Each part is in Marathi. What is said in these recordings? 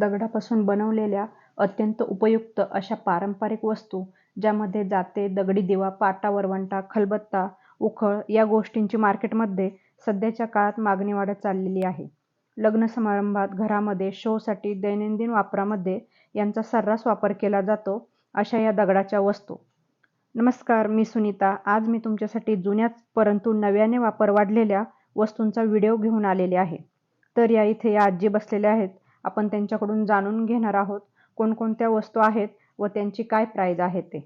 दगडापासून बनवलेल्या अत्यंत उपयुक्त अशा पारंपरिक वस्तू ज्यामध्ये जाते दगडी दिवा पाटा वरवंटा खलबत्ता उखळ या गोष्टींची मार्केटमध्ये सध्याच्या काळात मागणी वाढत चाललेली आहे. लग्न समारंभात घरामध्ये शोसाठी दैनंदिन वापरामध्ये यांचा सर्रास वापर केला जातो अशा या दगडाच्या वस्तू. नमस्कार मी सुनीता. आज मी तुमच्यासाठी जुन्याच परंतु नव्याने वापर वाढलेल्या वस्तूंचा व्हिडिओ घेऊन आलेले आहे. तर या इथे या आजी बसलेल्या आहेत. आपण त्यांच्याकडून जाणून घेणार आहोत कोणकोणत्या वस्तू आहेत व त्यांची काय प्राईज आहे ते.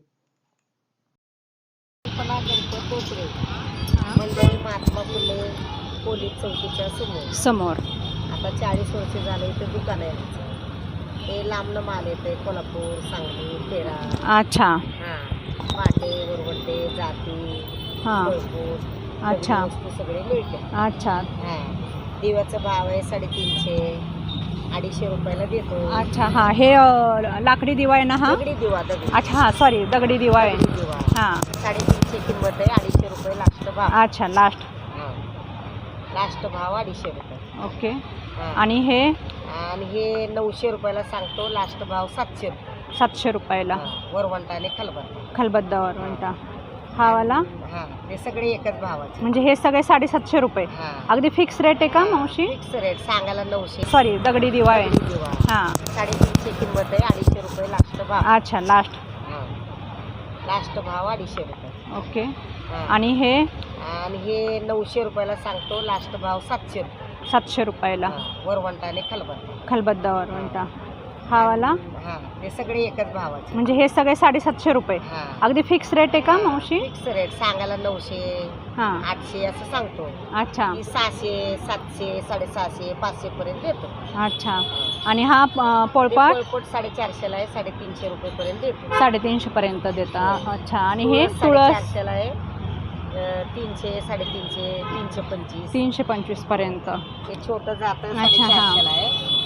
महात्मा फुले पोलीस चौकीच्या समोर. समोर. आता चाळीस वर्ष झालं इथं दुकान आहे आमचं. हे लांबनं माल येते कोल्हापूर सांगली तेरा अच्छा. हां पाटे वरवंटे जाती हां. अच्छा. सगळे मिळते अच्छा. हां दिव्याचा भाव आहे साडेतीनशे. अडीचशे रुपयाला देतो. अच्छा हा हे अ, लाकडी दिवा आहे ना हा? दगडी दिवा दगडी. अच्छा हा सॉरी दगडी दिवा आहे. दगडी दिवा. हा. साडेतीनशे किंमत आहे अडीचशे रुपये लास्ट भाव. अच्छा लास्ट लास्ट भाव अडीचशे रुपये. ओके. हां. आणि हे? आणि हे नऊशे रुपयाला सांगतो लास्ट भाव सातशे रुपये. सातशे रुपयाला. हा, वरवंटा आणि खलबत्ता. खलबद्दावर म्हणता हा वाला हा सगळे एकच भावाचे. म्हणजे हे सगळे साडेसातशे रुपये. हा. अगदी फिक्स रेट आहे का मावशी? फिक्स रेट सांगायला नऊशे. सॉरी दगडी दिवा आहे. हा. साडेतीनशे किंमत आहे अडीचशे रुपये लास्ट भाव. अच्छा लास्ट लास्ट भाव अडीचशे रुपये. ओके हा. आणि हे? आणि हे नऊशे रुपयाला सांगतो लास्ट भाव सातशे रुपये. सातशे रुपयाला. हा, वरवंटा आणि खलबत्ता. खलबद्दावर म्हणता हा वाला हा सगळे एकच भावाचे. म्हणजे हे सगळे साडेसातशे रुपये. हा. अगदी फिक्स रेट आहे का मावशी? फिक्स रेट सांगायला नऊशे हा. आठशे असं सांगतो. अच्छा. की सहाशे सातशे साडेसहाशे पाचशे पर्यंत देतो. अच्छा. आणि हा अ, पोळपाट? पोळपोट साडेचारशेला आहे साडेतीनशे रुपये पर्यंत देतो. साडेतीनशे पर्यंत देता अच्छा. आणि हे तुळस? तुळस साडेचारशेला आहे. अं, तीनशे साडेतीनशे तीनशे पंचवीस. तीनशे पंचवीसपर्यंत हे छोटं जातं अच्छा, हा. साडेचारशेला आहे. हे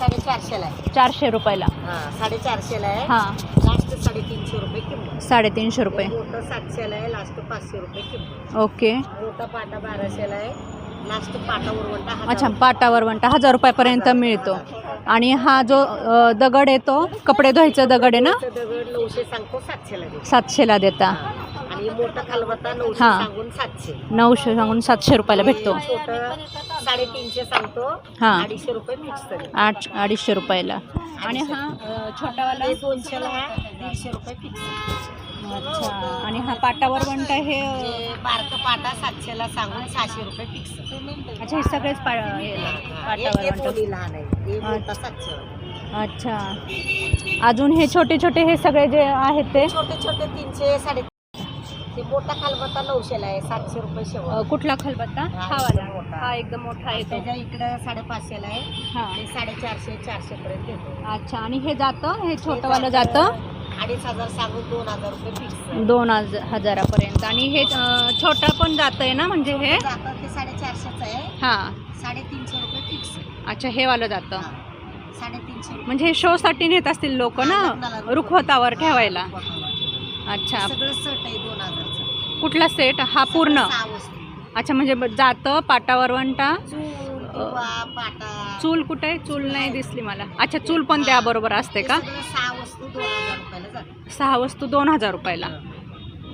साडेचारशेला आहे. चारशे रुपयाला. हा साडेचारशेला आहे. हा. लास्ट साडेतीनशे रुपये किंमत. साडेतीनशे रुपये. मोठं सातशेला आहे लास्ट पाचशे रुपये किंमत. ओके. मोठा पाटा बाराशेला आहे. लास्ट पाटा उरवंटा हजार. अच्छा वंटा हजार रुपयापर्यंत मिळतो. आणि हा जो अ, दगड येतो कपडे धुवायचा दगड आहे ना? तो दगड नऊशे सांगतो सातशेला देतो. सातशेला देता. आणि मोठा खालबत्ता नऊशे हा. सांगून सातशे. नऊशे सांगून सातशे रुपयाला भेटतो. छोट साडेतीनशे सांगतो हा. अडीचशे रुपये आठ अडीचशे रुपयाला. आणि हा अ, छोटावाला? हे दोनशेला आहे दीडशे रुपये फिक्स अच्छा. आणि हा पाटावर वंटा हे अ, हे बारकं पाटा सातशेला सांगून सहाशे रुपये फिक्स अच्छा हे सगळेच पा हे पाटावर वंटा. लहान आहे. हे मोठा सातशे अच्छा. अजून हे छोटे छोटे हे सगळे जे आहेत ते? छोटे छोटे तीनशे साडे ते मोठा खालबत्ता नऊशेला आहे सातशे रुपये अ, शेवट कुठला खलबत्ता? हा, वाला. एकदम मोठा. हा एकदम मोठा येतो त्याच्या इकडं साडेपाचशेला आहे. हा. ते साडेचारशे चारशे पर्यंत येतो. अच्छा आणि हे जातं? हे छोटंवालं जातं. अडीच हजार सांगून दोन हजार रुपये फिक्स दोन हज हजारापर्यंत. आणि हे अ, छोटं पण जात आहे ना म्हणजे हे? जातं ते साडेचारशेच आहे. हां. साडेतीनशे रुपये फिक्स अच्छा हे वालं जातं. साडेतीनशे. म्हणजे हे शोसाठी नेत असतील लोक ना? रुखवतावर ठेवायला. अच्छा. सगळं सट आहे दोन हजारचं. कुठला सेट हा पूर्ण? सहा वस्तू. अच्छा म्हणजे ब- जातं पाटावर वंटा चूल दिवा पाटा. चूल कुठे आहे? चूल नाही दिसली मला. अच्छा चूल पण त्याबरोबर असते का? सगळं सहा वस्तू दोन हजार रुपयाला जातात सहा वस्तू दोन हजार रुपयाला.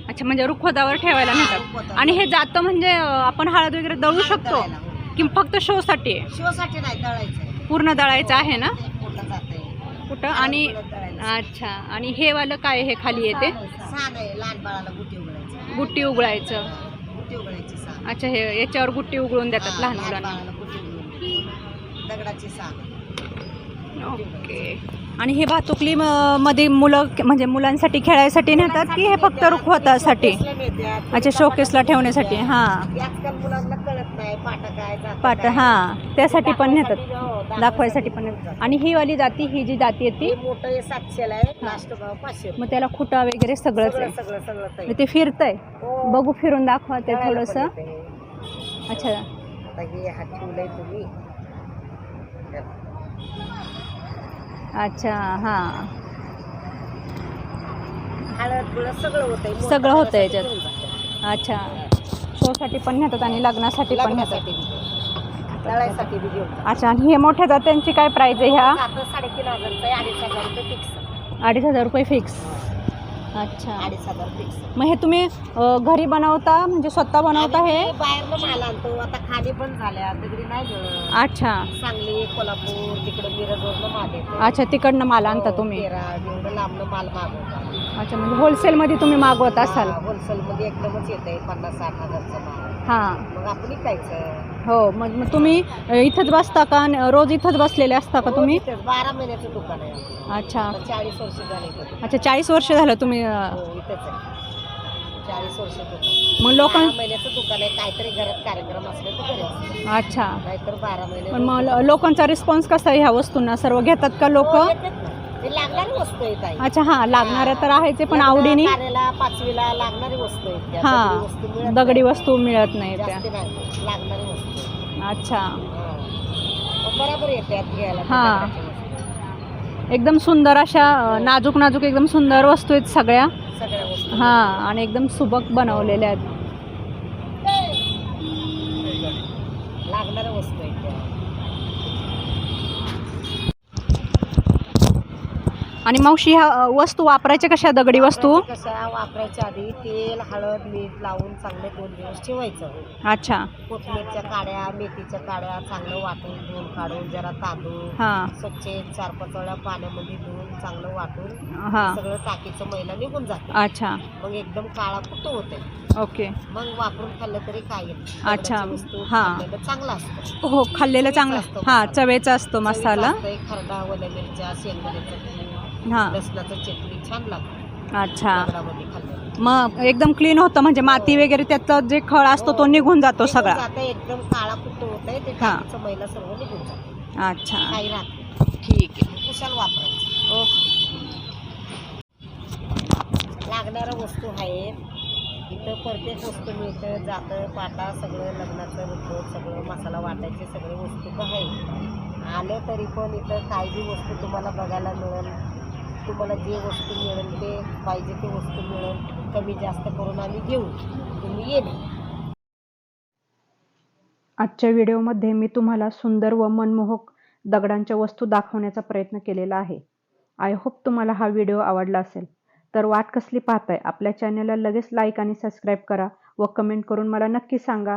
अच्छा म्हणजे रुखवतावर ठेवायला नेतात रुखवतावर. आणि हे जातं म्हणजे अ, आपण हळद वगैरे दळू शकतो? दळायला, हो. की फक्त शोसाठी आहे? शिवसाठी नाही दळायचं आहे. पूर्ण दळायचं आहे ना? ते मोठं जातंय. कुठं? आणि अच्छा. आणि हे वालं काय हे खाली येते? लहान बाळाला उघडायची. गुट्टी उघडायचं. अच्छा हे याच्यावर गुट्टी उघडून देतात लहान मुलांना. बाळाला गुटी उघडून दगडाची सहा ओके. आणि हे भातुकली मध्ये मुलं म्हणजे मुलांसाठी खेळायसाठी नेतात की हे फक्त रुखवतासाठी? अच्छा शोकेसला ठेवण्यासाठी हां. पाट हां. त्यासाठी पण नेतात. दाखवायसाठी पण नेतात. आणि ही वाली जाती ही जी जाती आहे ती? मोठं मग त्याला खुटा वगैरे सगळंच सगळं आहे ते फिरतंय. बघू फिरून दाखवा ते थोडंसं. अच्छा आता हे हात ठेवलंय तुम्ही अच्छा हां. हळद सगळं होतंय. सगळं होतं याच्यात. अच्छा. शोसाठी पण नेतात आणि लग्नासाठी पण नेतात. लग्नासाठी जातात दळायसाठी बी घेऊन. जातो. अच्छा आणि हे मोठ्या जात्यांची काय प्राइस आहे ह्या? आता साडेतीन हजारचं आहे अडीच हजार रुपये फिक्स अडीच हजार रुपये फिक्स अच्छा. अडीच हजार फिक्स मग हे तुम्ही अ, घरी बनवता म्हणजे स्वतः बनवता हे? बाहेरनं माल आणतो. आता खाली पण झाल्या दगडी नाही गळत. अच्छा. सांगली कोल्हापूर तिकडे मिरजवरनं माल येतो. अच्छा तिकडनं माल आणता हो, तुम्ही? तेरा एवढं लांबनं माल मागवतात अच्छा म्हणजे होलसेलमध्ये तुम्ही मागवत असाल. होलसेलमध्ये एकदमच येत आहे पन्नास साठ हजारचं माल. हां. मग आपण विकायचं हो मग मग तुम्ही अ, इथंच बसता का? रोज इथंच बसलेले असता का तुम्ही? बारा महिन्याचं दुकान आहे आमचं. अच्छा. आता चाळीस वर्ष झाले इथं. अच्छा चाळीस वर्ष झालं तुम्ही अ, हो इथेच आहे. चाळीस वर्ष दुकान. मग लोक बारा महिन्याचं दुकान आहे काहीतरी घरात कार्यक्रम असले तर घरी असतं अच्छा. नाहीतर बारा महिने पण मग ल- लोकांचा रिस्पॉन्स कसा आहे ह्या वस्तूंना? सर्व घेतात का लोक? हो, येतात ना. ते लागणारी वस्तू येत आहे अच्छा हां लागणाऱ्या तर आहेच आहे, पण आवडीने कार्याला पाचवीला लागणारी वस्तू आहेत त्या. हा. दगडी वस्तू मिळत दगडी नाही. वस्तू मिळत नाही त्या जास्ती नाही लागणारी वस्तू अच्छा हा. बरोबर येतात घ्यायला ते हा. वस्तू. एकदम सुंदर अशा अ, नाजूक नाजूक एकदम सुंदर वस्तू आहेत सगळ्या सगळ्या वस्तू हां आणि एकदम सुबक बनवलेल्या आहेत लागणाऱ्या वस्तू आहेत त्या आणि मावशी ह्या वस्तू वापरायच्या कशा? दगडी वस्तू? वापरायच्या कशा? वापरायच्या आधी तेल हळद मीठ लावून चांगले दोन दिवस ठेवायचं. अच्छा. कोथिंबीरच्या काड्या मेथीच्या काड्या चांगलं वाटून धुवून काढून जरा तांदूळ हां. स्वच्छ चार पाच वेळा पाण्यामध्ये धुवून चांगलं वाटून हां. सगळं टाकीचं मैला निघून जाते. अच्छा. मग एकदम काळा कुट्ट होते ओके. मग वापरून खाल्लं तरी काय येत नाही. अच्छा, दगडाची वस्तू हा. खाल्लेलं चांगलं असतं. हो खाल्लेलं चांगलं. असतो हां मसाला. चवेचा असतो मसाला. खरडा ओल्या मिरच्या शेंगदाण्याचं हां. लसणाचं चटणी छान लागतं. अच्छा. दगडामध्ये खाल्लं मग एकदम क्लीन होतं म्हणजे माती वगैरे त्याचा जे खळ असतो तो निघून जातो सगळा. जातं एकदम काळा कुट्ट होत आहे ते हा. टाकीचं मैला सर्व निघून जातं. अच्छा. काही राहत नाही. ठीक आहे. कुशाल वापरायचं? ओके लागणाऱ्या वस्तू आहेत. इथं प्रत्येक वस्तू मिळतं जातं पाटा सगळं लग्नाचं होतं सगळं मसाला वाटायचे सगळे वस्तू पण आहे आलं तरी पण इथं काही बी वस्तू तुम्हाला बघायला मिळेल. तुम्हाला जे वस्तू मिळेल ते पाहिजे ते वस्तू मिळेल. कमी जास्त करून आम्ही घेऊ. तुम्ही येईल आजच्या व्हिडिओमध्ये मी तुम्हाला सुंदर व मनमोहक दगडांच्या वस्तू दाखवण्याचा प्रयत्न केलेला आहे. आय होप तुम्हाला हा व्हिडिओ आवडला असेल. तर वाट कसली पाहताय? आपल्या चॅनलला लगेच लाईक आणि सबस्क्राईब करा व कमेंट करून मला नक्की सांगा.